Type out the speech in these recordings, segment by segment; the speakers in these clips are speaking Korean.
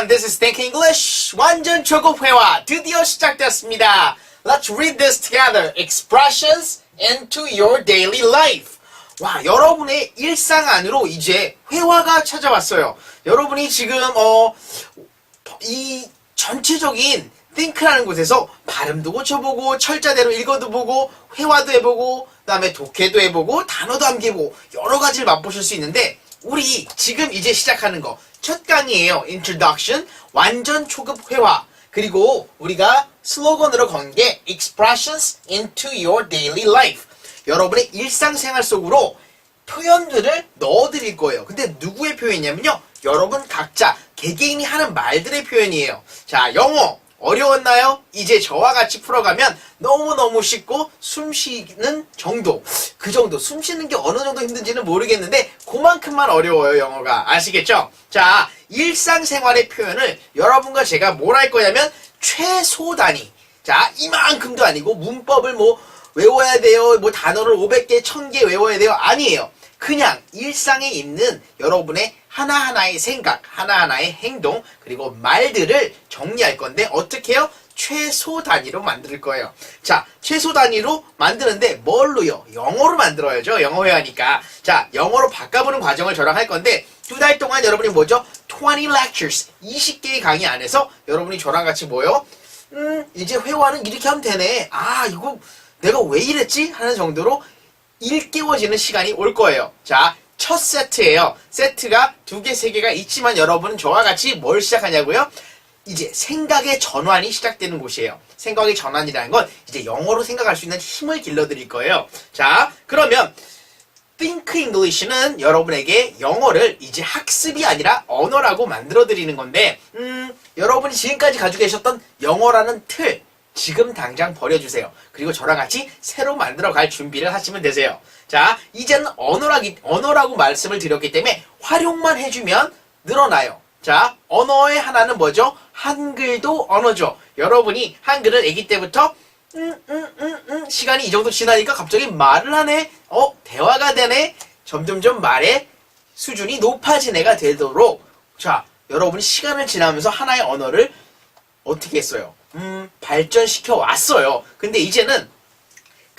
everyone. This is Think English. 완전 초급 회화 드디어 시작됐습니다. Let's read this together. Expressions into your daily life. 와, 여러분의 일상 안으로 이제 회화가 찾아왔어요. 여러분이 지금 어 이 전체적인 think라는 곳에서 발음도 고쳐보고 철자대로 읽어도 보고 회화도 해보고 그다음에 독해도 해보고 단어도 암기해보고 여러 가지를 맛보실 수 있는데 우리 지금 이제 시작하는 거 첫 강의예요. Introduction 완전 초급 회화 그리고 우리가 슬로건으로 건 게 Expressions into your daily life 여러분의 일상생활 속으로 표현들을 넣어드릴 거예요. 근데 누구의 표현이냐면요. 여러분 각자 개개인이 하는 말들의 표현이에요. 자, 영어 어려웠나요? 이제 저와 같이 풀어가면 너무너무 쉽고 숨 쉬는 정도. 그 정도. 숨 쉬는 게 어느 정도 힘든지는 모르겠는데 그만큼만 어려워요, 영어가. 아시겠죠? 자, 일상생활의 표현을 여러분과 제가 뭘 할 거냐면 최소 단위. 자, 이만큼도 아니고 문법을 뭐 외워야 돼요. 뭐 단어를 500개, 1000개 외워야 돼요. 아니에요. 그냥 일상에 있는 여러분의 하나하나의 생각, 하나하나의 행동, 그리고 말들을 정리할 건데 어떻게 해요? 최소 단위로 만들 거예요. 자, 최소 단위로 만드는데 뭘로요? 영어로 만들어야죠. 영어 회화니까. 자, 영어로 바꿔보는 과정을 저랑 할 건데 두 달 동안 여러분이 뭐죠? 20 lectures, 20개의 강의 안에서 여러분이 저랑 같이 뭐요? 음, 이제 회화는 이렇게 하면 되네. 아, 이거 내가 왜 이랬지? 하는 정도로 일깨워지는 시간이 올 거예요. 자, 첫 세트예요. 세트가 두 개, 세 개가 있지만 여러분은 저와 같이 뭘 시작하냐고요? 이제 생각의 전환이 시작되는 곳이에요. 생각의 전환이라는 건 이제 영어로 생각할 수 있는 힘을 길러드릴 거예요. 자, 그러면 Think English는 여러분에게 영어를 이제 학습이 아니라 언어라고 만들어 드리는 건데, 음, 여러분이 지금까지 가지고 계셨던 영어라는 틀, 지금 당장 버려주세요. 그리고 저랑 같이 새로 만들어 갈 준비를 하시면 되세요. 자, 이제는 언어라기, 언어라고 말씀을 드렸기 때문에 활용만 해주면 늘어나요. 자, 언어의 하나는 뭐죠? 한글도 언어죠. 여러분이 한글을 아기 때부터 음, 음, 음, 음, 시간이 이 정도 지나니까 갑자기 말을 하네? 어, 대화가 되네? 점점점 말의 수준이 높아진 애가 되도록, 자, 여러분이 시간을 지나면서 하나의 언어를 어떻게 했어요? 음, 발전시켜 왔어요. 근데 이제는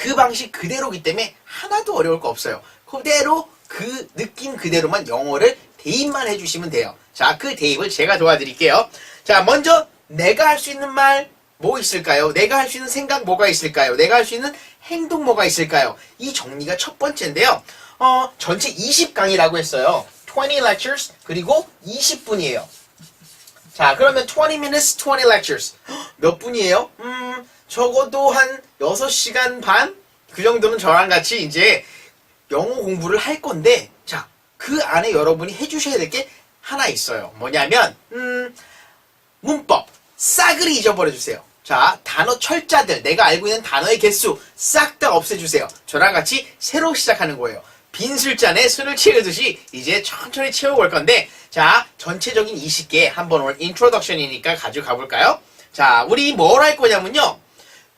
그 방식 그대로기 때문에 하나도 어려울 거 없어요. 그대로 그 느낌 그대로만 영어를 대입만 해주시면 돼요. 자, 그 대입을 제가 도와드릴게요. 자, 먼저 내가 할 수 있는 말 뭐 있을까요? 내가 할 수 있는 생각 뭐가 있을까요? 내가 할 수 있는 행동 뭐가 있을까요? 이 정리가 첫 번째인데요. 어, 전체 20강이라고 했어요. 20 lectures 그리고 20분이에요. 자, 그러면 20 minutes, 20 lectures. 헉, 몇 분이에요? 음, 적어도 한 6시간 반? 그 정도는 저랑 같이 이제 영어 공부를 할 건데, 자, 그 안에 여러분이 해주셔야 될 게 하나 있어요. 뭐냐면, 음, 문법. 싹을 잊어버려 주세요. 자, 단어 철자들, 내가 알고 있는 단어의 개수 싹 다 없애주세요. 저랑 같이 새로 시작하는 거예요. 빈 술잔에 술을 채우듯이 이제 천천히 채워볼 건데, 자, 전체적인 20개 한번 오늘 인트로덕션이니까 가지고 가볼까요? 자, 우리 뭘 할 거냐면요.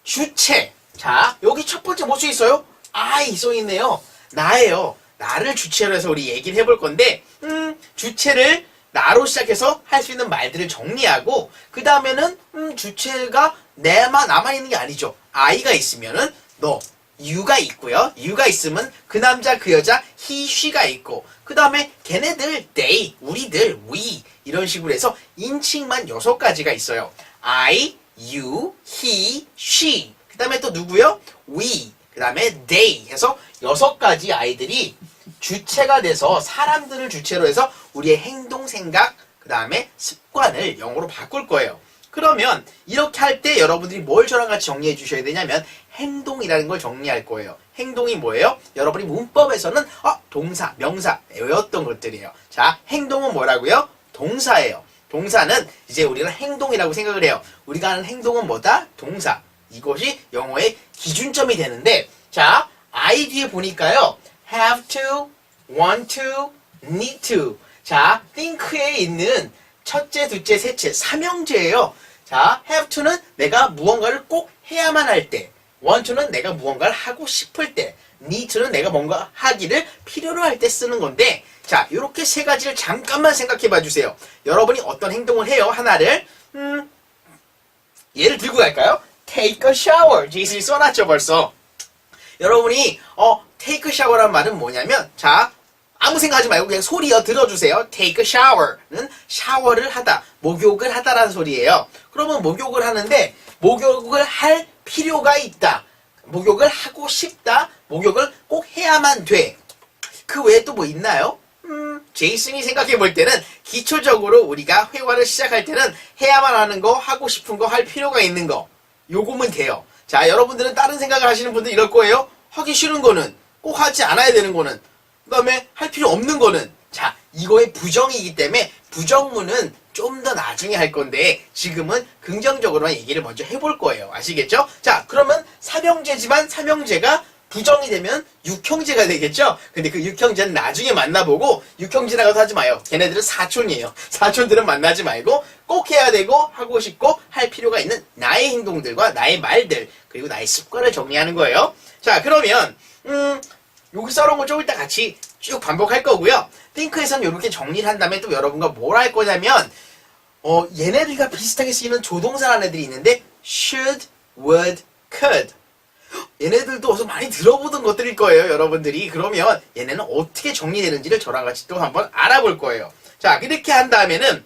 주체. 자, 여기 첫 번째 뭐 써 있어요? I 써 있네요. 나예요. 나를 주체로 해서 우리 얘기를 해볼 건데, 음, 주체를 나로 시작해서 할 수 있는 말들을 정리하고, 그 다음에는, 음, 주체가 내만, 나만 있는 게 아니죠. I가 있으면은, 너, you가 있고요. you가 있으면 그 남자, 그 여자, he, she가 있고, 그 다음에 걔네들, they, 우리들, we, 이런 식으로 해서 인칭만 여섯 가지가 있어요. I, you, he, she. 그 다음에 또 누구요? we. 그 다음에 they 해서 여섯 가지 아이들이 주체가 돼서 사람들을 주체로 해서 우리의 행동, 생각, 그 다음에 습관을 영어로 바꿀 거예요. 그러면 이렇게 할 때 여러분들이 뭘 저랑 같이 정리해 주셔야 되냐면 행동이라는 걸 정리할 거예요. 행동이 뭐예요? 여러분이 문법에서는 어, 동사, 명사 외웠던 것들이에요. 자, 행동은 뭐라고요? 동사예요. 동사는 이제 우리는 행동이라고 생각을 해요. 우리가 하는 행동은 뭐다? 동사. 이것이 영어의 기준점이 되는데 자, I 뒤에 보니까요. have to, want to, need to. 자, think에 있는 첫째, 둘째, 셋째, 삼형제예요. 자, have to는 내가 무언가를 꼭 해야만 할 때, want to는 내가 무언가를 하고 싶을 때, need는 내가 뭔가 하기를 필요로 할 때 쓰는 건데 자 이렇게 세 가지를 잠깐만 생각해 봐 주세요. 여러분이 어떤 행동을 해요 하나를 음, 예를 들고 갈까요? Take a shower. 제이슨이 써놨죠 벌써. 여러분이 어 take a shower란 말은 뭐냐면 자 아무 생각하지 말고 그냥 소리어 들어주세요. take a shower는 샤워를 하다, 목욕을 하다라는 소리예요. 그러면 목욕을 하는데 목욕을 할 필요가 있다. 목욕을 하고 싶다. 목욕을 꼭 해야만 돼. 그 외에 또 뭐 있나요? 음, 제이슨이 생각해 볼 때는 기초적으로 우리가 회화를 시작할 때는 해야만 하는 거, 하고 싶은 거, 할 필요가 있는 거. 요거면 돼요. 자, 여러분들은 다른 생각을 하시는 분들 이럴 거예요. 하기 싫은 거는, 꼭 하지 않아야 되는 거는, 그 다음에 할 필요 없는 거는. 자, 이거의 부정이기 때문에 부정문은 좀 더 나중에 할 건데 지금은 긍정적으로만 얘기를 먼저 해볼 거예요. 아시겠죠? 자, 그러면 삼형제지만 삼형제가 부정이 되면 육형제가 되겠죠? 근데 그 육형제는 나중에 만나보고 육형제라고도 하지 마요. 걔네들은 사촌이에요. 사촌들은 만나지 말고 꼭 해야 되고 하고 싶고 할 필요가 있는 나의 행동들과 나의 말들 그리고 나의 습관을 정리하는 거예요. 자, 그러면 음 여기 써놓은 거좀 이따 같이 쭉 반복할 거고요. 띵크에서는 이렇게 정리를 한 다음에 또 여러분과 뭘 할 거냐면 어, 얘네들과 비슷하게 쓰이는 조동사라는 애들이 있는데 should, would, could 얘네들도 어서 많이 들어보던 것들일 거예요, 여러분들이. 그러면 얘네는 어떻게 정리되는지를 저랑 같이 또 한번 알아볼 거예요. 자, 이렇게 한 다음에는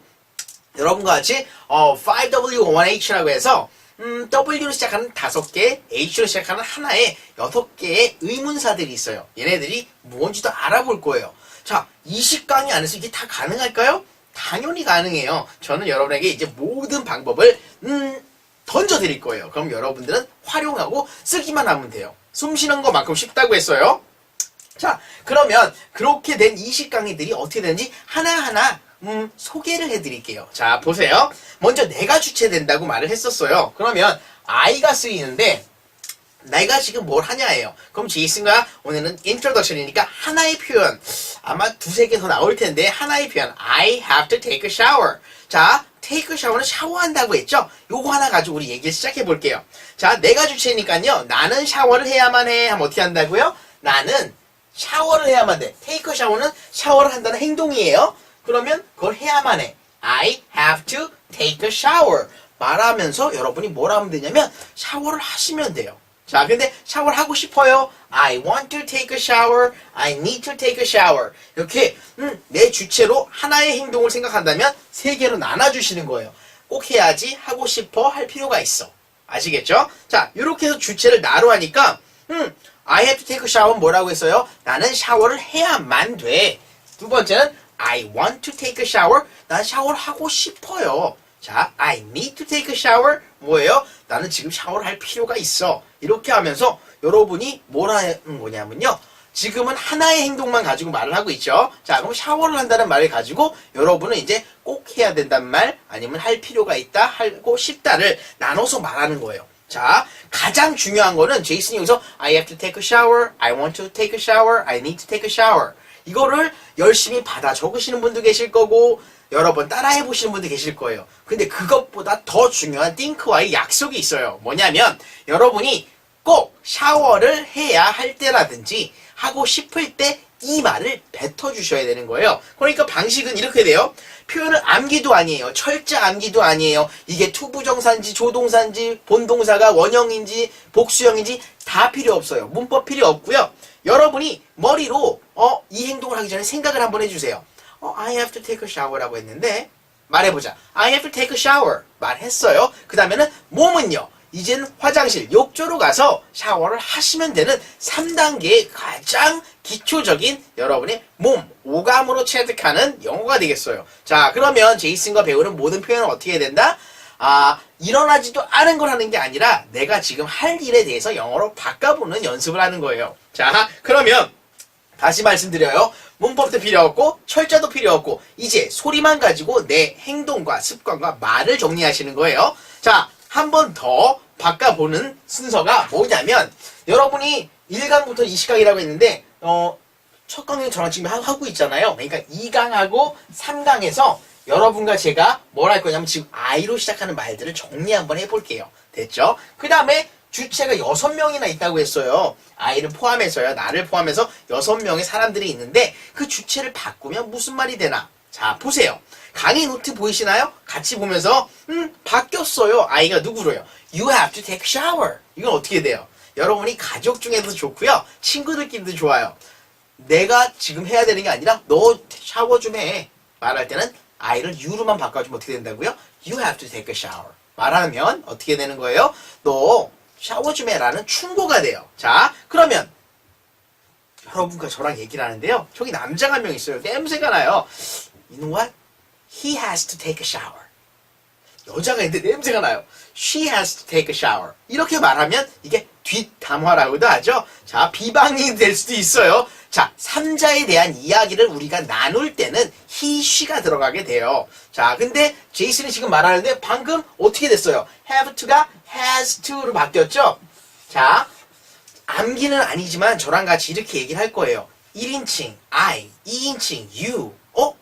여러분과 같이 어, 5W1H라고 해서 음, W로 시작하는 다섯 개, H로 시작하는 하나의 여섯 개의 의문사들이 있어요. 얘네들이 뭔지도 알아볼 거예요. 자, 20강의 안에서 이게 다 가능할까요? 당연히 가능해요. 저는 여러분에게 이제 모든 방법을 음, 던져드릴 거예요. 그럼 여러분들은 활용하고 쓰기만 하면 돼요. 숨 쉬는 것만큼 쉽다고 했어요. 자, 그러면 그렇게 된 20강의들이 어떻게 되는지 하나하나 음, 소개를 해드릴게요. 자, 보세요. 먼저 내가 주체된다고 말을 했었어요. 그러면 I가 쓰이는데 내가 지금 뭘 하냐예요. 그럼 제이슨과 오늘은 introduction이니까 하나의 표현 아마 두세 개 더 나올 텐데 하나의 표현 I have to take a shower. 자, take a shower는 샤워한다고 했죠? 요거 하나 가지고 우리 얘기를 시작해 볼게요. 자, 내가 주체니까요. 나는 샤워를 해야만 해. 하면 어떻게 한다고요? 나는 샤워를 해야만 돼. take a shower는 샤워를 한다는 행동이에요. 그러면 그걸 해야만 해. I have to take a shower. 말하면서 여러분이 뭘 하면 되냐면 샤워를 하시면 돼요. 자, 근데 샤워를 하고 싶어요. I want to take a shower. I need to take a shower. 이렇게 음, 내 주체로 하나의 행동을 생각한다면 세 개로 나눠주시는 거예요. 꼭 해야지 하고 싶어 할 필요가 있어. 아시겠죠? 자, 이렇게 해서 주체를 나로 하니까 음, I have to take a shower 뭐라고 했어요? 나는 샤워를 해야만 돼. 두 번째는 I want to take a shower. 난 샤워를 하고 싶어요. 자, I need to take a shower. 뭐예요? 나는 지금 샤워를 할 필요가 있어. 이렇게 하면서 여러분이 뭘 하는 거냐면요. 지금은 하나의 행동만 가지고 말을 하고 있죠. 자, 그럼 샤워를 한다는 말을 가지고 여러분은 이제 꼭 해야 된다는 말, 아니면 할 필요가 있다, 하고 싶다를 나눠서 말하는 거예요. 자, 가장 중요한 거는 제이슨이 여기서 I have to take a shower, I want to take a shower, I need to take a shower. 이거를 열심히 받아 적으시는 분도 계실 거고 여러 번 따라해 보시는 분도 계실 거예요. 근데 그것보다 더 중요한 띵크와의 약속이 있어요. 뭐냐면 여러분이 꼭 샤워를 해야 할 때라든지 하고 싶을 때 이 말을 뱉어 주셔야 되는 거예요. 그러니까 방식은 이렇게 돼요. 표현을 암기도 아니에요. 철자 암기도 아니에요. 이게 투부정사인지 조동사인지 본동사가 원형인지 복수형인지 다 필요 없어요. 문법 필요 없고요. 여러분이 머리로 어, 이 행동을 하기 전에 생각을 한번 해주세요. 어, I have to take a shower라고 했는데 말해보자. I have to take a shower 말했어요. 그 다음에는 몸은요. 이젠 화장실, 욕조로 가서 샤워를 하시면 되는 3단계의 가장 기초적인 여러분의 몸, 오감으로 체득하는 영어가 되겠어요. 자, 그러면 제이슨과 배우는 모든 표현은 어떻게 해야 된다? 아, 일어나지도 않은 걸 하는 게 아니라 내가 지금 할 일에 대해서 영어로 바꿔보는 연습을 하는 거예요. 자, 그러면 다시 말씀드려요. 문법도 필요 없고 철자도 필요 없고 이제 소리만 가지고 내 행동과 습관과 말을 정리하시는 거예요. 자, 한 번 더 바꿔보는 순서가 뭐냐면 여러분이 1강부터 20강이라고 했는데 어, 첫 강은 저랑 지금 하- 하고 있잖아요. 그러니까 2강하고 3강에서 여러분과 제가 뭘 할 거냐면 지금 I로 시작하는 말들을 정리 한번 해볼게요. 됐죠? 그 다음에 주체가 여섯 명이나 있다고 했어요. 아이를 포함해서요. 나를 포함해서 여섯 명의 사람들이 있는데 그 주체를 바꾸면 무슨 말이 되나? 자, 보세요. 강의 노트 보이시나요? 같이 보면서 음, 바뀌었어요. 아이가 누구로요? You have to take shower. 이건 어떻게 돼요? 여러분이 가족 중에도 좋고요. 친구들끼리도 좋아요. 내가 지금 해야 되는 게 아니라 너 샤워 좀 해. 말할 때는 아이를 you로만 바꿔주면 어떻게 된다고요? You have to take a shower. 말하면 어떻게 되는 거예요? 너 샤워 좀 해라는 충고가 돼요. 자, 그러면 여러분과 저랑 얘기를 하는데요. 저기 남자가 한 명 있어요. 냄새가 나요. You know what? He has to take a shower. 여자가 있는데 냄새가 나요. She has to take a shower. 이렇게 말하면 이게 뒷담화라고도 하죠. 자, 비방이 될 수도 있어요. 자, 삼자에 대한 이야기를 우리가 나눌 때는 she가 들어가게 돼요. 자, 근데 제이슨이 지금 말하는데 방금 어떻게 됐어요? have to가 has to로 바뀌었죠? 자, 암기는 아니지만 저랑 같이 이렇게 얘기를 할 거예요. 1인칭 I, 2인칭 you. 어?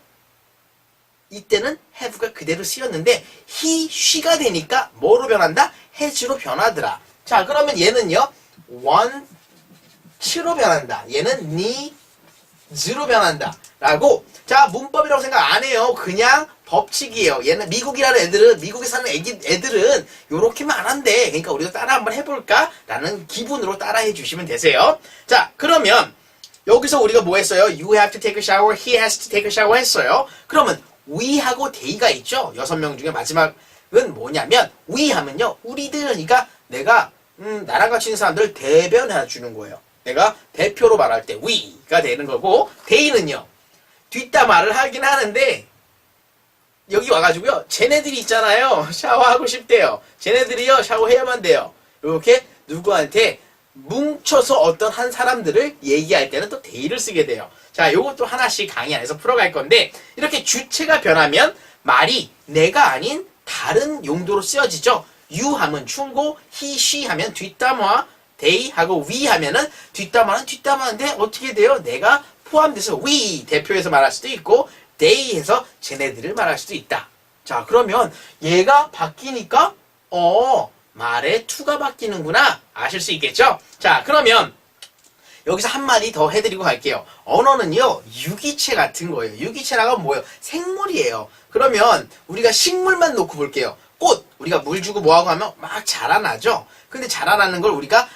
이때는 have가 그대로 쓰였는데 he, she가 되니까 뭐로 변한다? has로 변하더라. 자, 그러면 얘는요. want 로 변한다. 얘는 needs로 변한다. 라고 자, 문법이라고 생각 안 해요. 그냥 법칙이에요. 얘는 미국이라는 애들은 미국에 사는 애기, 애들은 요렇게만 안 한대. 그러니까 우리도 따라 한번 해볼까? 라는 기분으로 따라 해 주시면 되세요. 자, 그러면 여기서 우리가 뭐 했어요? You have to take a shower, he has to take a shower 했어요. 그러면 we하고 they가 있죠? 여섯 명 중에 마지막은 뭐냐면 we 하면요. 우리들 그러니까 내가 음, 나랑 같이 있는 사람들을 대변해 주는 거예요. 내가 대표로 말할 때 we가 되는 거고 they는요. 뒷담화를 하긴 하는데 여기 와가지고요. 쟤네들이 있잖아요. 샤워하고 싶대요. 쟤네들이요. 샤워해야만 돼요. 이렇게 누구한테 뭉쳐서 어떤 한 사람들을 얘기할 때는 또 대의를 쓰게 돼요. 자, 요것도 하나씩 강의 안에서 풀어갈 건데 이렇게 주체가 변하면 말이 내가 아닌 다른 용도로 쓰여지죠. You 하면 충고, he, she 하면 뒷담화, they 하고 we 하면은 뒷담화는 뒷담화인데 어떻게 돼요? 내가 포함돼서 we 대표해서 말할 수도 있고 they 해서 쟤네들을 말할 수도 있다. 자, 그러면 얘가 바뀌니까 어, 말의 to가 바뀌는구나 아실 수 있겠죠? 자, 그러면 여기서 한 마디 더 해드리고 갈게요. 언어는요, 유기체 같은 거예요. 유기체라고 뭐예요? 생물이에요. 그러면 우리가 식물만 놓고 볼게요. 꽃, 우리가 물 주고 뭐하고 하면 막 자라나죠? 근데 자라나는 걸 우리가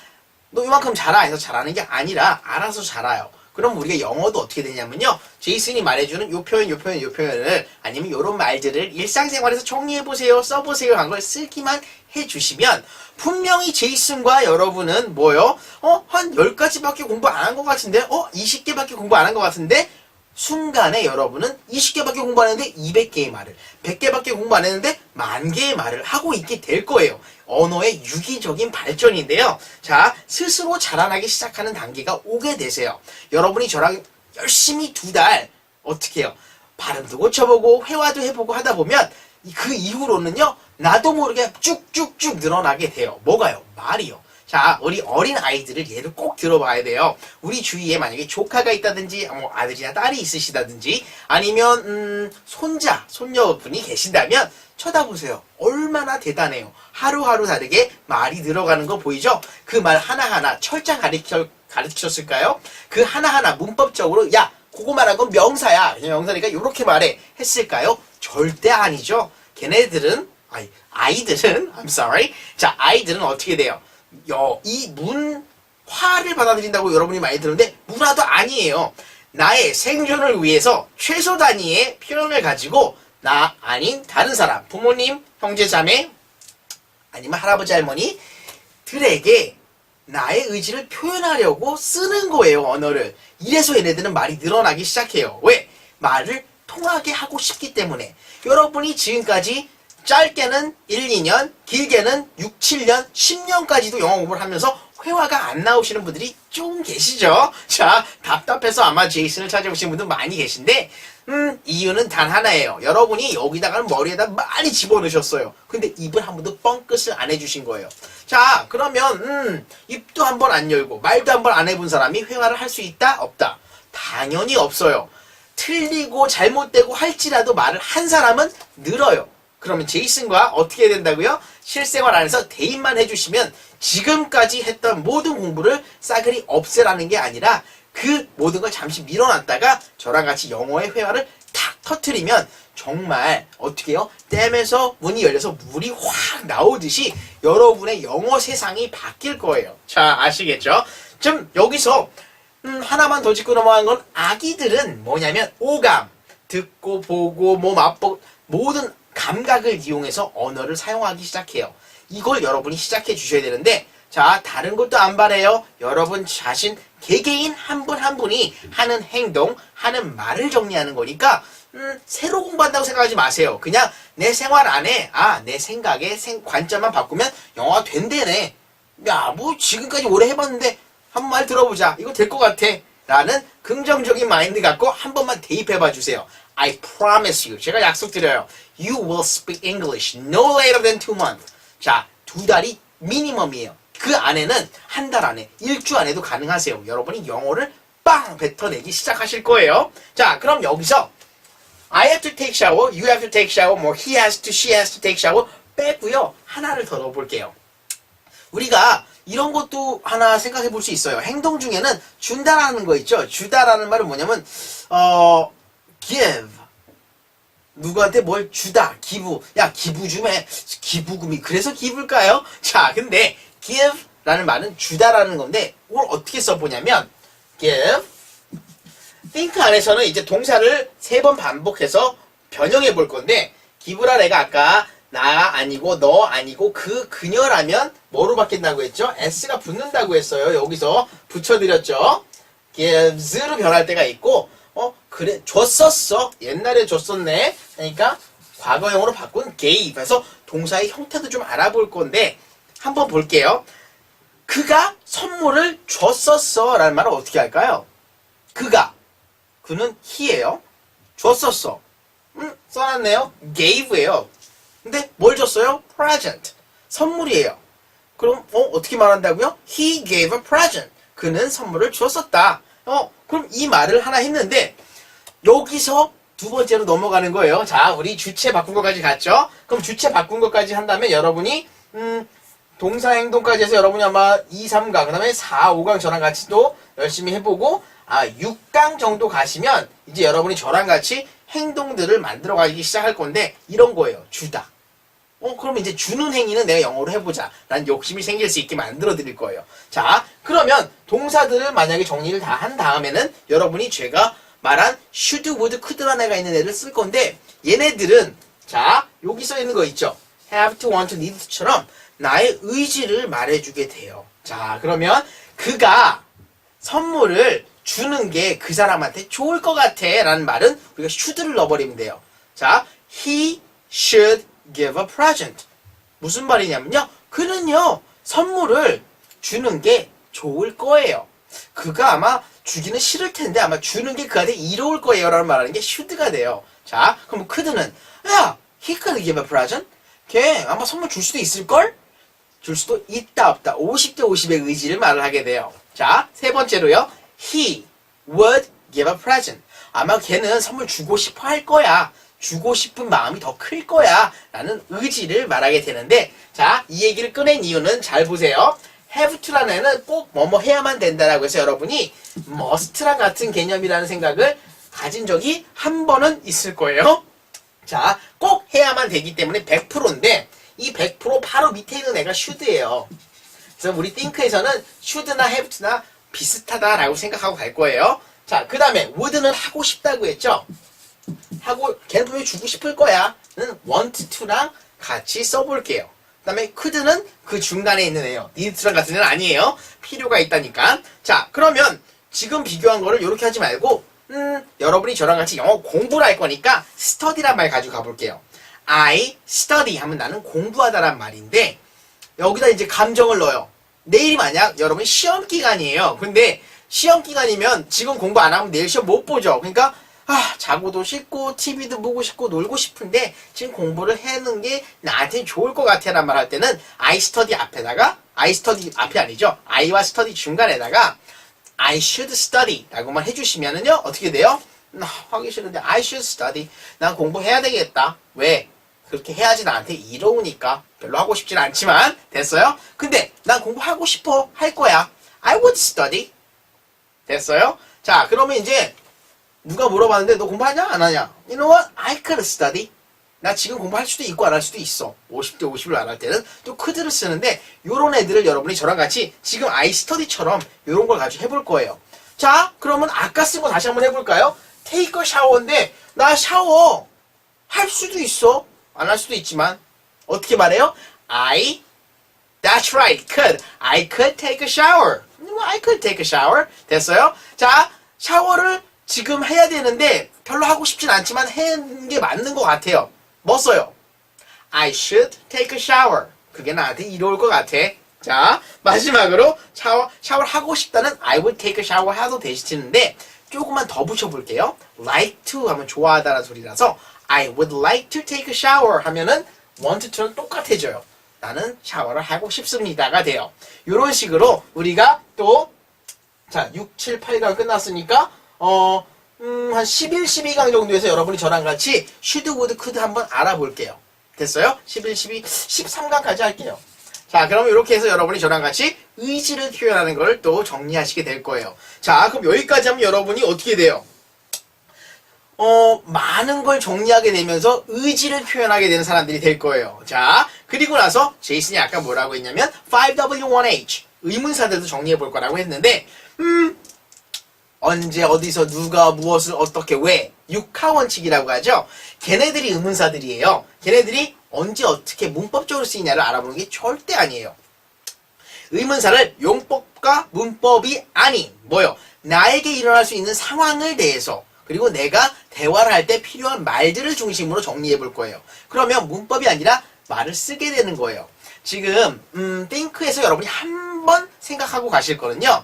너 이만큼 자라 해서 자라는 게 아니라 알아서 자라요. 그럼 우리가 영어도 어떻게 되냐면요. 제이슨이 말해주는 요 표현, 요 표현, 요 표현을 아니면 요런 말들을 일상생활에서 정리해보세요, 써보세요 한 걸 쓰기만 해주시면 분명히 제이슨과 여러분은 뭐요? 어? 한 10가지밖에 공부 안 한 것 같은데? 어? 20개밖에 공부 안 한 것 같은데? 순간에 여러분은 20개밖에 공부 안 했는데 200개의 말을 100개밖에 공부 안 했는데 만 개의 말을 하고 있게 될 거예요. 언어의 유기적인 발전인데요. 자, 스스로 자라나기 시작하는 단계가 오게 되세요. 여러분이 저랑 열심히 두 달 어떻게 해요? 발음도 고쳐보고 회화도 해보고 하다 보면 그 이후로는요. 나도 모르게 쭉쭉쭉 늘어나게 돼요. 뭐가요? 말이요. 자, 우리 어린 아이들을 예를 꼭 들어봐야 돼요. 우리 주위에 만약에 조카가 있다든지, 뭐 아들이나 딸이 있으시다든지, 아니면 음, 손자, 손녀분이 계신다면 쳐다보세요. 얼마나 대단해요. 하루하루 다르게 말이 늘어가는 거 보이죠? 그 말 하나하나 철장 가르쳐, 가르쳤을까요? 그 하나하나 문법적으로, 야, 그거 말한 건 명사야. 그냥 명사니까 이렇게 말해. 했을까요? 절대 아니죠. 걔네들은, 아이, 아이들은, I'm sorry. 자, 아이들은 어떻게 돼요? 여, 이 문화를 받아들인다고 여러분이 많이 들었는데, 문화도 아니에요. 나의 생존을 위해서 최소 단위의 표현을 가지고 나 아닌 다른 사람, 부모님, 형제, 자매, 아니면 할아버지, 할머니, 들에게 나의 의지를 표현하려고 쓰는 거예요, 언어를. 이래서 얘네들은 말이 늘어나기 시작해요. 왜? 말을 통하게 하고 싶기 때문에. 여러분이 지금까지 짧게는 1, 2년, 길게는 6, 7년, 10년까지도 영어 공부를 하면서 회화가 안 나오시는 분들이 좀 계시죠? 자, 답답해서 아마 제이슨을 찾아오신 분들 많이 계신데, 음, 이유는 단 하나예요. 여러분이 여기다가 머리에다 많이 집어넣으셨어요. 근데 입을 한 번도 뻥끗을 안 해주신 거예요. 자, 그러면, 음, 입도 한 번 안 열고, 말도 한 번 안 해본 사람이 회화를 할 수 있다? 없다? 당연히 없어요. 틀리고 잘못되고 할지라도 말을 한 사람은 늘어요. 그러면 제이슨과 어떻게 된다고요? 실생활 안에서 대입만 해주시면 지금까지 했던 모든 공부를 싸그리 없애라는 게 아니라 그 모든 걸 잠시 밀어놨다가 저랑 같이 영어의 회화를 탁 터트리면 정말 어떻게 해요? 댐에서 문이 열려서 물이 확 나오듯이 여러분의 영어 세상이 바뀔 거예요. 자, 아시겠죠? 좀 여기서 음, 하나만 더 짚고 넘어간 건 아기들은 뭐냐면 오감, 듣고 보고 뭐 맛보 모든 감각을 이용해서 언어를 사용하기 시작해요. 이걸 여러분이 시작해 주셔야 되는데 자 다른 것도 안 바래요. 여러분 자신 개개인 한 분한 분이 하는 행동, 하는 말을 정리하는 거니까 음, 새로 공부한다고 생각하지 마세요. 그냥 내 생활 안에 아 내 생각에 생, 관점만 바꾸면 영어가 된대네. 야 뭐 지금까지 오래 해봤는데 한번말 들어보자. 이거 될 것 같아. 라는 긍정적인 마인드 갖고 한 번만 대입해 봐 주세요. I promise you. 제가 약속드려요. You will speak English no later than two months. 자, 두 달이 미니멈이에요. 그 안에는 한 달 안에, 일주 안에도 가능하세요. 여러분이 영어를 빵 뱉어내기 시작하실 거예요. 자, 그럼 여기서 I have to take shower, you have to take shower, 뭐 he has to, she has to take shower 빼고요. 하나를 더 넣어볼게요. 우리가 이런 것도 하나 생각해 볼 수 있어요. 행동 중에는 준다라는 거 있죠. 주다라는 말은 뭐냐면 어 give 누구한테 뭘 주다 기부 야 기부 좀해 기부금이 그래서 기부일까요? 자 근데 give라는 말은 주다라는 건데 이걸 어떻게 써보냐면 give think 안에서는 이제 동사를 세 번 반복해서 변형해 볼 건데 기부라 내가 아까 나 아니고 너 아니고 그 그녀라면 뭐로 바뀐다고 했죠? s가 붙는다고 했어요. 여기서 붙여드렸죠. gives로 변할 때가 있고 어 그래 줬었어 옛날에 줬었네 그러니까 과거형으로 바꾼 gave 해서 동사의 형태도 좀 알아볼 건데 한번 볼게요. 그가 선물을 줬었어 라는 말을 어떻게 할까요? 그가 그는 he예요. 줬었어. 음, 써놨네요. gave예요. 근데 뭘 줬어요? present. 선물이에요. 그럼 어 어떻게 말한다고요? He gave a present. 그는 선물을 주었었다. 어 그럼 이 말을 하나 했는데 여기서 두 번째로 넘어가는 거예요. 자, 우리 주체 바꾼 것까지 갔죠? 그럼 주체 바꾼 것까지 한다면 여러분이 음 동사 행동까지 해서 여러분이 아마 2, 3강, 그 다음에 4, 5강 저랑 같이 또 열심히 해보고 아 6강 정도 가시면 이제 여러분이 저랑 같이 행동들을 만들어 가기 시작할 건데 이런 거예요. 주다. 어, 그럼 이제 주는 행위는 내가 영어로 해보자. 라는 욕심이 생길 수 있게 만들어 드릴 거예요. 자, 그러면 동사들을 만약에 정리를 다 한 다음에는 여러분이 제가 말한 should, would, could라는 애가 있는 애를 쓸 건데 얘네들은 자, 여기 써 있는 거 있죠? have to, want to, need to처럼 나의 의지를 말해주게 돼요. 자, 그러면 그가 선물을 주는 게 그 사람한테 좋을 것 같아 라는 말은 우리가 should를 넣어버리면 돼요. 자, he should give a present. 무슨 말이냐면요. 그는요, 선물을 주는 게 좋을 거예요. 그가 아마 주기는 싫을 텐데 아마 주는 게 그한테 이로울 거예요 라는 말하는 게 should가 돼요. 자, 그럼 could는 야, he could give a present? 걔 아마 선물 줄 수도 있을걸? 줄 수도 있다 없다 50대 50의 의지를 말을 하게 돼요. 자, 세 번째로요. He would give a present. 아마 걔는 선물 주고 싶어 할 거야. 주고 싶은 마음이 더 클 거야. 라는 의지를 말하게 되는데, 자, 이 얘기를 꺼낸 이유는 잘 보세요. have to라는 애는 꼭 뭐뭐 해야만 된다라고 해서 여러분이 must랑 같은 개념이라는 생각을 가진 적이 한 번은 있을 거예요. 자, 꼭 해야만 되기 때문에 100%인데, 이 100% 바로 밑에 있는 애가 should예요. 그래서 우리 think에서는 should나 have to나 비슷하다라고 생각하고 갈 거예요. 자, 그 다음에 would는 하고 싶다고 했죠? 하고 걔는 분명히 주고 싶을 거야. 는 want to랑 같이 써볼게요. 그 다음에 could는 그 중간에 있는 애요. need to랑 같은 애는 아니에요. 필요가 있다니까. 자, 그러면 지금 비교한 거를 이렇게 하지 말고 음, 여러분이 저랑 같이 영어 공부를 할 거니까 study란 말 가지고 가볼게요. I study 하면 나는 공부하다란 말인데 여기다 이제 감정을 넣어요. 내일이 만약 여러분 시험 기간이에요. 근데 시험 기간이면 지금 공부 안 하면 내일 시험 못 보죠. 그러니까 아 자고도 싶고 TV도 보고 싶고 놀고 싶은데 지금 공부를 해는 게 나한테 좋을 것 같아란 말 할 때는 I study 앞에다가 I study 앞이 아니죠. I와 study 중간에다가 I should study 라고만 해주시면은요 어떻게 돼요? 나 하기 싫은데 I should study 난 공부해야 되겠다. 왜? 그렇게 해야지 나한테 이로우니까 별로 하고 싶진 않지만 됐어요? 근데 난 공부하고 싶어 할 거야. I would study. 됐어요? 자, 그러면 이제 누가 물어봤는데 너 공부하냐 안 하냐? You know what? I could study. 나 지금 공부할 수도 있고 안 할 수도 있어. 50대 50을 안 할 때는 또 could를 쓰는데 요런 애들을 여러분이 저랑 같이 지금 study처럼 요런 걸 가지고 해볼 거예요. 자, 그러면 아까 쓴 거 다시 한번 해볼까요? a shower인데 나 샤워 할 수도 있어. 안 할 수도 있지만 어떻게 말해요? I That's right. Could. I could take a shower. 뭐, I could take a shower. 됐어요? 자, 샤워를 지금 해야 되는데 별로 하고 싶진 않지만 하는 게 맞는 것 같아요. 뭐 써요? I should take a shower. 그게 나한테 이로울 것 같아. 자, 마지막으로 샤워, 샤워를 하고 싶다는 I would take a shower 해도 되시는데 조금만 더 붙여볼게요. like to 하면 좋아하다는 소리라서 I would like to take a shower 하면은 want to는 똑같아져요. 나는 샤워를 하고 싶습니다가 돼요. 이런 식으로 우리가 또 자, 6, 7, 8강 끝났으니까 어, 음, 한 11, 12강 정도에서 여러분이 저랑 같이 should, would, could 한번 알아볼게요. 됐어요? 11, 12, 13강까지 할게요. 자, 그럼 이렇게 해서 여러분이 저랑 같이 의지를 표현하는 걸 또 정리하시게 될 거예요. 자, 그럼 여기까지 하면 여러분이 어떻게 돼요? 어, 많은 걸 정리하게 되면서 의지를 표현하게 되는 사람들이 될 거예요. 자, 그리고 나서 제이슨이 아까 뭐라고 했냐면 5W1H 의문사들도 정리해 볼 거라고 했는데 음, 언제 어디서 누가 무엇을 어떻게 왜 육하 원칙이라고 하죠. 걔네들이 의문사들이에요. 걔네들이 언제 어떻게 문법적으로 쓰이냐를 알아보는 게 절대 아니에요. 의문사를 용법과 문법이 아닌 뭐요? 나에게 일어날 수 있는 상황을 대해서 그리고 내가 대화를 할 때 필요한 말들을 중심으로 정리해 볼 거예요. 그러면 문법이 아니라 말을 쓰게 되는 거예요. 지금 음, 띵크에서 여러분이 한 번 생각하고 가실 거는요.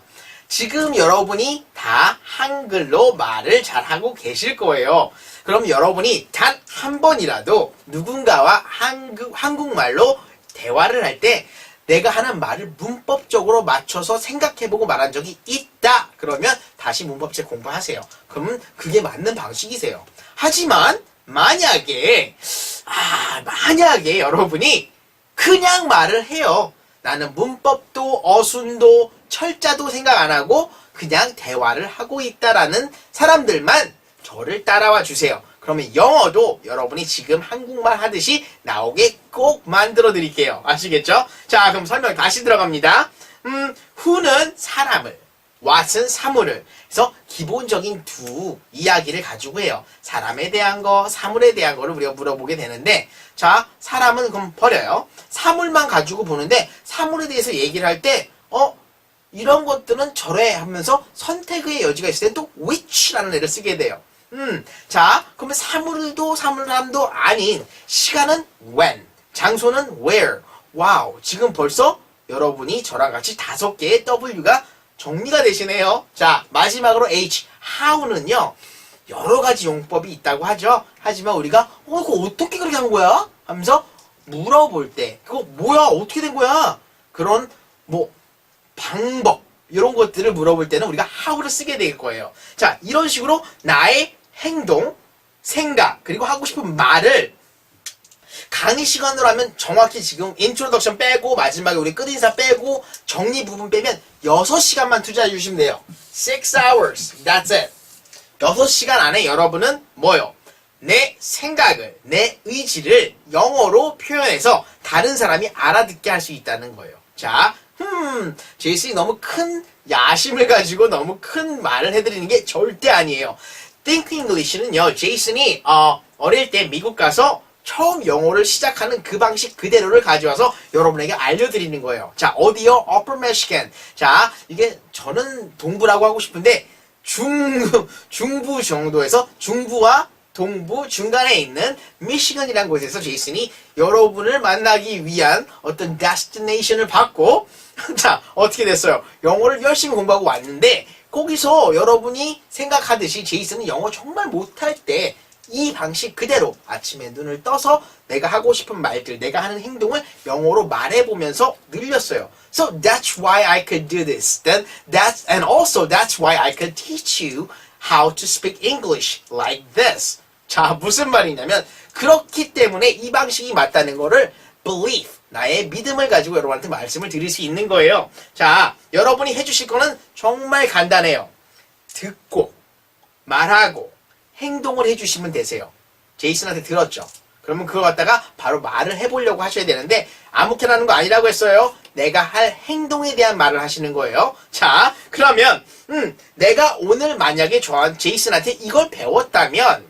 지금 여러분이 다 한글로 말을 잘하고 계실 거예요. 그럼 여러분이 단 한 번이라도 누군가와 한국, 한국말로 대화를 할때 내가 하는 말을 문법적으로 맞춰서 생각해보고 말한 적이 있다. 그러면 다시 문법책 공부하세요. 그러면 그게 맞는 방식이세요. 하지만 만약에 아 만약에 여러분이 그냥 말을 해요. 나는 문법도 어순도 철자도 생각 안 하고 그냥 대화를 하고 있다라는 사람들만 저를 따라와 주세요. 그러면 영어도 여러분이 지금 한국말 하듯이 나오게 꼭 만들어 드릴게요. 아시겠죠? 자, 그럼 설명 다시 들어갑니다. 음, who는 사람을, what은 사물을. 그래서 기본적인 두 이야기를 가지고 해요. 사람에 대한 거, 사물에 대한 거를 우리가 물어보게 되는데, 자, 사람은 그럼 버려요. 사물만 가지고 보는데, 사물에 대해서 얘기를 할 때, 어, 이런 것들은 저래 하면서 선택의 여지가 있을 때 또 which라는 애를 쓰게 돼요. 음, 자, 그러면 사물도 사물함도 아닌 시간은 when, 장소는 where. 와우, 지금 벌써 여러분이 저랑 같이 다섯 개의 W가 정리가 되시네요. 자, 마지막으로 H, how는요, 여러 가지 용법이 있다고 하죠. 하지만 우리가, 어, 이거 어떻게 그렇게 한 거야? 하면서 물어볼 때, 그거 뭐야? 어떻게 된 거야? 그런, 뭐, 방법 이런 것들을 물어볼 때는 우리가 how를 쓰게 될 거예요. 자, 이런 식으로 나의 행동, 생각, 그리고 하고 싶은 말을 강의 시간으로 하면 정확히 지금 인트로덕션 빼고 마지막에 우리 끝인사 빼고 정리 부분 빼면 6시간만 투자해 주시면 돼요. 6 hours. That's it. 6시간 안에 여러분은 뭐요? 내 생각을, 내 의지를 영어로 표현해서 다른 사람이 알아듣게 할 수 있다는 거예요. 자, 음, 제이슨이 너무 큰 야심을 가지고 너무 큰 말을 해드리는 게 절대 아니에요. Think English는요, 제이슨이 어, 어릴 때 미국 가서 처음 영어를 시작하는 그 방식 그대로를 가져와서 여러분에게 알려드리는 거예요. 자, 어디요? Upper Michigan. 자, 이게 저는 동부라고 하고 싶은데 중, 중부 정도에서 중부와 동부 중간에 있는 미시건이라는 곳에서 제이슨이 여러분을 만나기 위한 어떤 데스티네이션을 받고 자 어떻게 됐어요? 영어를 열심히 공부하고 왔는데 거기서 여러분이 생각하듯이 제이슨은 영어 정말 못할 때 이 방식 그대로 아침에 눈을 떠서 내가 하고 싶은 말들, 내가 하는 행동을 영어로 말해보면서 늘렸어요. So that's why I could do this. Then that's and also that's why I could teach you how to speak English like this. 자, 무슨 말이냐면 그렇기 때문에 이 방식이 맞다는 거를 believe 나의 믿음을 가지고 여러분한테 말씀을 드릴 수 있는 거예요. 자, 여러분이 해주실 거는 정말 간단해요. 듣고 말하고 행동을 해주시면 되세요. 제이슨한테 들었죠. 그러면 그거 갖다가 바로 말을 해보려고 하셔야 되는데 아무렇게나 하는 거 아니라고 했어요. 내가 할 행동에 대한 말을 하시는 거예요. 자, 그러면 음, 내가 오늘 만약에 저 제이슨한테 이걸 배웠다면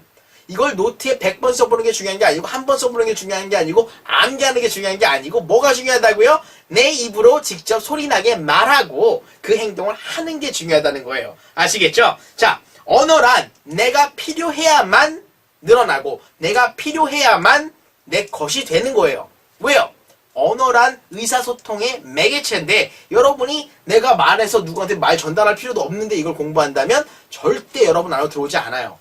이걸 노트에 100번 써보는 게 중요한 게 아니고 한 번 써보는 게 중요한 게 아니고 암기하는 게 중요한 게 아니고 뭐가 중요하다고요? 내 입으로 직접 소리나게 말하고 그 행동을 하는 게 중요하다는 거예요. 아시겠죠? 자, 언어란 내가 필요해야만 늘어나고 내가 필요해야만 내 것이 되는 거예요. 왜요? 언어란 의사소통의 매개체인데 여러분이 내가 말해서 누구한테 말 전달할 필요도 없는데 이걸 공부한다면 절대 여러분 안으로 들어오지 않아요.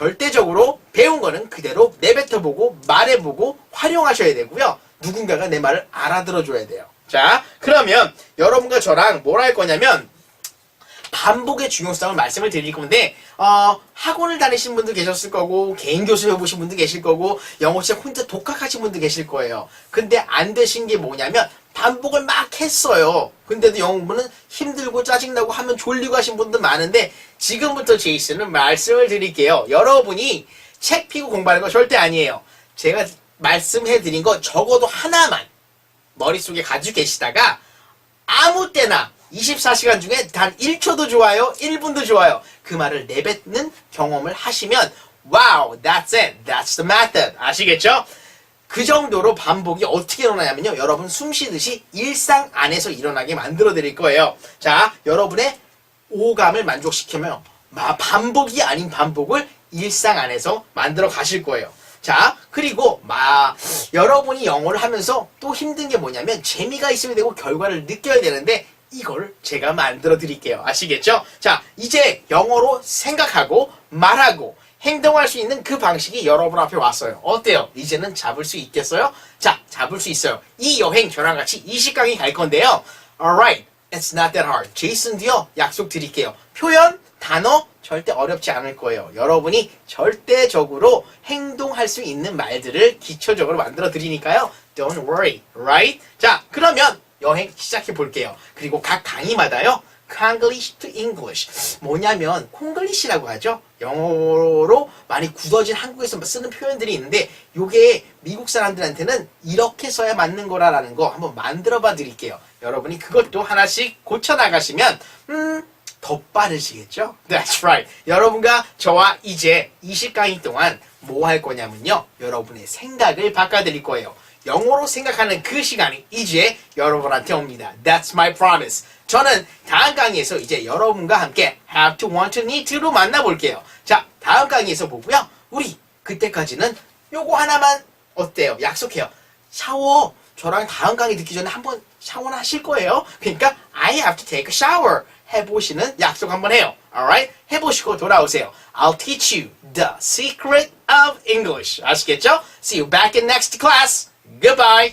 절대적으로 배운 거는 그대로 내뱉어보고 말해보고 활용하셔야 되고요. 누군가가 내 말을 알아들어줘야 돼요. 자, 그러면 여러분과 저랑 뭘 할 거냐면 반복의 중요성을 말씀을 드릴 건데 어, 학원을 다니신 분도 계셨을 거고 개인 교수 해보신 분도 계실 거고 영어 진짜 혼자 독학하신 분도 계실 거예요. 근데 안 되신 게 뭐냐면 반복을 막 했어요. 근데도 영어 공부는 힘들고 짜증나고 하면 졸리고 하신 분들 많은데 지금부터 제이슨은 말씀을 드릴게요. 여러분이 책 피고 공부하는 거 절대 아니에요. 제가 말씀해 드린 거 적어도 하나만 머릿속에 가지고 계시다가 아무 때나 24시간 중에 단 1초도 좋아요, 1분도 좋아요. 그 말을 내뱉는 경험을 하시면 wow, that's it, that's the method. 아시겠죠? 그 정도로 반복이 어떻게 일어나냐면요. 여러분 숨 쉬듯이 일상 안에서 일어나게 만들어 드릴 거예요. 자, 여러분의 오감을 만족시키며 마- 반복이 아닌 반복을 일상 안에서 만들어 가실 거예요. 자, 그리고 마 여러분이 영어를 하면서 또 힘든 게 뭐냐면 재미가 있어야 되고 결과를 느껴야 되는데 이걸 제가 만들어 드릴게요. 아시겠죠? 자, 이제 영어로 생각하고 말하고 행동할 수 있는 그 방식이 여러분 앞에 왔어요. 어때요? 이제는 잡을 수 있겠어요? 자, 잡을 수 있어요. 이 여행 저랑 같이 20강이 갈 건데요. Alright, it's not that hard. 제이슨도요, 약속 드릴게요. 표현, 단어, 절대 어렵지 않을 거예요. 여러분이 절대적으로 행동할 수 있는 말들을 기초적으로 만들어 드리니까요. Don't worry, right? 자, 그러면 여행 시작해 볼게요. 그리고 각 강의마다요. Konglish to English 뭐냐면 콩글리시라고 하죠. 영어로 많이 굳어진 한국에서 쓰는 표현들이 있는데 요게 미국 사람들한테는 이렇게 써야 맞는 거라라는 거 한번 만들어 봐 드릴게요. 여러분이 그것도 하나씩 고쳐 나가시면 음, 더 빠르시겠죠? That's right. 여러분과 저와 이제 20강의 동안 뭐 할 거냐면요. 여러분의 생각을 바꿔 드릴 거예요. 영어로 생각하는 그 시간이 이제 여러분한테 옵니다. That's my promise. 저는 다음 강의에서 이제 여러분과 함께 have to, want to, need to로 만나볼게요. 자, 다음 강의에서 보고요. 우리 그때까지는 요거 하나만 어때요? 약속해요. 샤워 저랑 다음 강의 듣기 전에 한번 샤워는 하실 거예요. 그러니까 I have to take a shower 해보시는 약속 한번 해요. Alright? 해보시고 돌아오세요. I'll teach you the secret of English. 아시겠죠? See you back in next class. Goodbye.